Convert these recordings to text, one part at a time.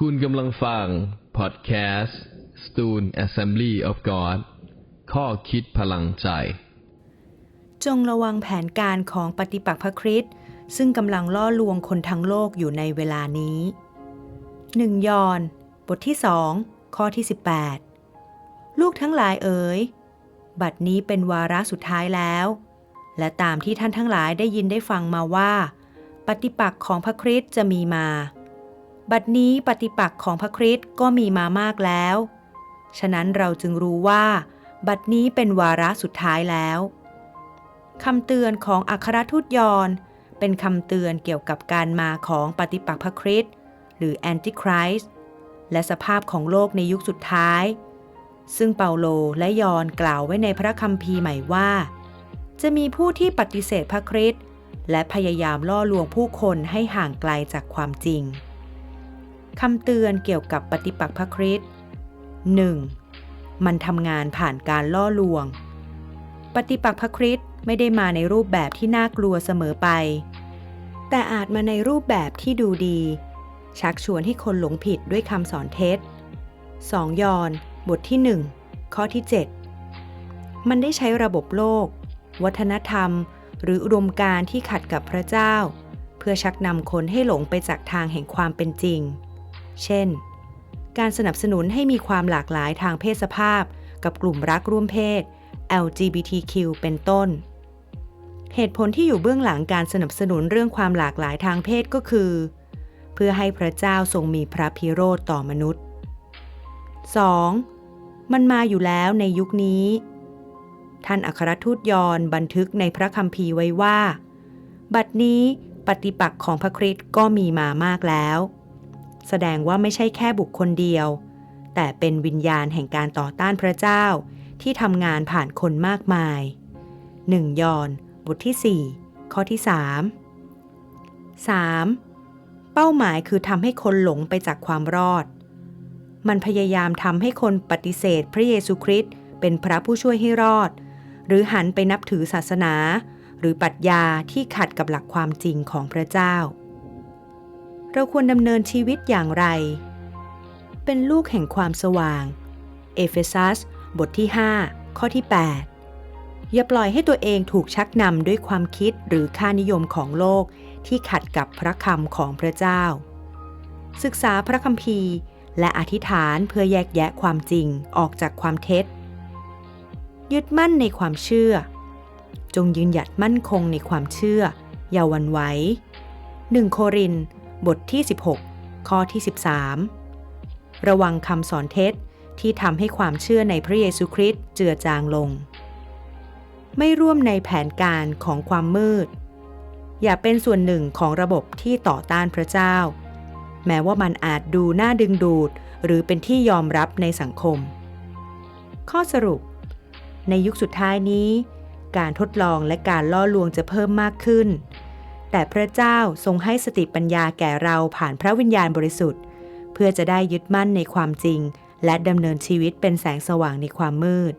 คุณกำลังฟัง พอดแคสต์ Stone Assembly of God ข้อคิดพลังใจ จงระวังแผนการของปฏิปักษ์พระคริสต์ซึ่งกำลังล่อลวงคนทั้งโลกอยู่ในเวลานี้ 1 ยอห์นบทที่2ข้อที่ 18 ลูกทั้งหลายเอ๋ย บัดนี้เป็นวาระสุดท้ายแล้ว และตามที่ท่านทั้งหลายได้ยินได้ฟังมาว่า ปฏิปักษ์ของพระคริสต์จะมีมา บัดนี้ปฏิปักษ์ของพระคริสต์ก็มีมามากแล้ว ฉะนั้นเราจึงรู้ว่า บัดนี้เป็นวาระสุดท้ายแล้วคำเตือนของอัครทูตยอนเป็นคำเตือนเกี่ยวกับการมาของปฏิปักษ์พระคริสต์หรือแอนติคริสต์และสภาพของโลกในยุคสุดท้าย ซึ่งเปาโลและยอนกล่าวไว้ในพระคัมภีร์ใหม่ว่า จะมีผู้ที่ปฏิเสธพระคริสต์และพยายามล่อลวงผู้คนให้ห่างไกลจากความจริง คำเตือนเกี่ยวกับปฏิปักษ์พระคริสต์ 1. มันทำงานผ่านการล่อลวง ปฏิปักษ์พระคริสต์ไม่ได้มาในรูปแบบที่น่ากลัวเสมอไป แต่อาจมาในรูปแบบที่ดูดี ชักชวนให้คนหลงผิดด้วยคำสอนเท็จ 2 ยอน บทที่ 1 ข้อที่ 7 มันได้ใช้ระบบโลก วัฒนธรรม หรืออุดมการที่ขัดกับพระเจ้า เพื่อชักนำคนให้หลงไปจากทางแห่งความเป็นจริง เช่น การสนับสนุนให้มีความหลากหลายทางเพศสภาพ กับกลุ่มรักร่วมเพศ LGBTQ เป็นต้น เหตุผลที่อยู่เบื้องหลังการสนับสนุนเรื่องความหลากหลายทางเพศก็คือ เพื่อให้พระเจ้าทรงมีพระพิโรธต่อมนุษย์ 2. มันมาอยู่แล้วในยุคนี้ ท่านอัครทูตยอนบันทึกในพระคัมภีร์ไว้ว่า บัดนี้ปฏิปักษ์ของพระคริสต์ก็มีมามากแล้ว แสดงว่าไม่ใช่แค่บุคคลเดียว แต่เป็นวิญญาณแห่งการต่อต้านพระเจ้าที่ทำงานผ่านคนมากมาย 1 ยอห์นบทที่ 4 ข้อที่ 3 3. เป้าหมายคือทำให้คนหลงไปจากความรอด มันพยายามทำให้คนปฏิเสธพระเยซูคริสต์เป็นพระผู้ช่วยให้รอด หรือหันไปนับถือศาสนา หรือปรัชญาที่ขัดกับหลักความจริงของพระเจ้า เราควรดำเนินชีวิตอย่างไร เป็นลูกแห่งความสว่าง เอเฟซัส บทที่ 5 ข้อที่ 8 อย่าปล่อยให้ตัวเองถูกชักนำด้วยความคิดหรือค่านิยมของโลกที่ขัดกับพระคำของพระเจ้า ศึกษาพระคัมภีร์ และอธิษฐานเพื่อแยกแยะความจริงออกจากความเท็จ ยึดมั่นในความเชื่อ จงยืนหยัดมั่นคงในความเชื่ออย่าวันไหว1โคริน บทที่ 16 ข้อที่ 13 ระวังคำสอนเท็จที่ทำให้ความเชื่อในพระเยซูคริสต์เจือจางลง ไม่ร่วมในแผนการของความมืด อย่าเป็นส่วนหนึ่งของระบบที่ต่อต้านพระเจ้า แม้ว่ามันอาจดูน่าดึงดูดหรือเป็นที่ยอมรับในสังคม ข้อสรุป ในยุคสุดท้ายนี้ การทดลองและการล่อลวงจะเพิ่มมากขึ้น แต่พระเจ้าทรงให้สติปัญญาแก่เราผ่านพระวิญญาณบริสุทธิ์ เพื่อจะได้ยึดมั่นในความจริง และดำเนินชีวิตเป็นแสงสว่างในความมืด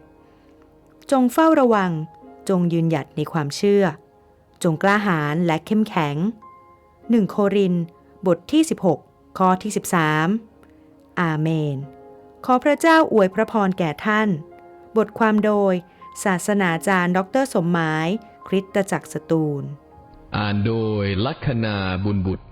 จงเฝ้าระวัง จงยืนหยัดในความเชื่อ จงกล้าหาญและเข้มแข็ง 1 โคริน บทที่ 16 ข้อที่ 13 อาเมน ขอพระเจ้าอวยพระพรแก่ท่าน บทความโดย ศาสนาจารย์ ดร สมหมาย คริสตจักรสตูล อ่านโดยลัคนาบุญบุตร